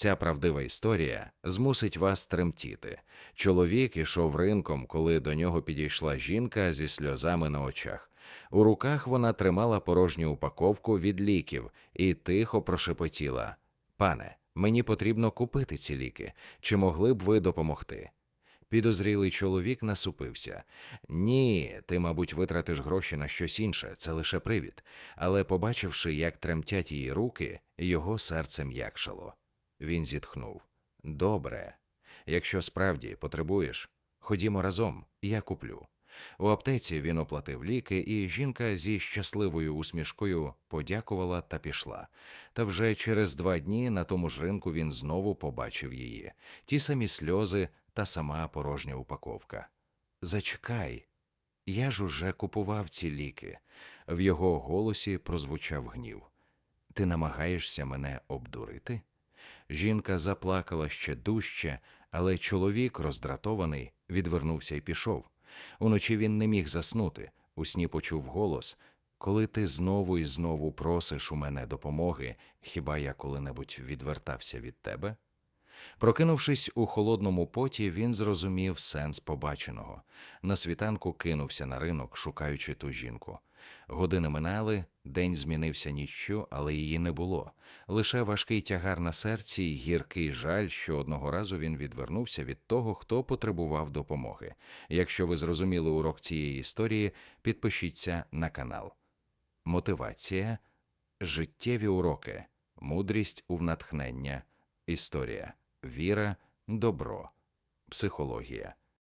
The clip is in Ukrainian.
Ця правдива історія змусить вас тремтіти. Чоловік ішов ринком, коли до нього підійшла жінка зі сльозами на очах. У руках вона тримала порожню упаковку від ліків і тихо прошепотіла: Пане, мені потрібно купити ці ліки. Чи могли б ви допомогти? Підозрілий чоловік насупився. Ні, ти, мабуть, витратиш гроші на щось інше, це лише привід. Але, побачивши, як тремтять її руки, його серце м'якшало. Він зітхнув. Добре. Якщо справді потребуєш, ходімо разом, я куплю. У аптеці він оплатив ліки, і жінка зі щасливою усмішкою подякувала та пішла. Та вже через два дні на тому ж ринку він знову побачив її. Ті самі сльози та сама порожня упаковка. Зачекай, я ж уже купував ці ліки. В його голосі прозвучав гнів. Ти намагаєшся мене обдурити? Жінка заплакала ще дужче, але чоловік, роздратований, відвернувся і пішов. Уночі він не міг заснути. У сні почув голос Коли ти знову і знову просиш у мене допомоги, хіба я коли-небудь відвертався від тебе? Прокинувшись у холодному поті, він зрозумів сенс побаченого. На світанку кинувся на ринок, шукаючи ту жінку. Години минали, день змінився ніччю, але її не було. Лише важкий тягар на серці й гіркий жаль, що одного разу він відвернувся від того, хто потребував допомоги. Якщо ви зрозуміли урок цієї історії, підпишіться на канал. Мотивація, життєві уроки, мудрість у натхнення, історія, віра, добро, психологія.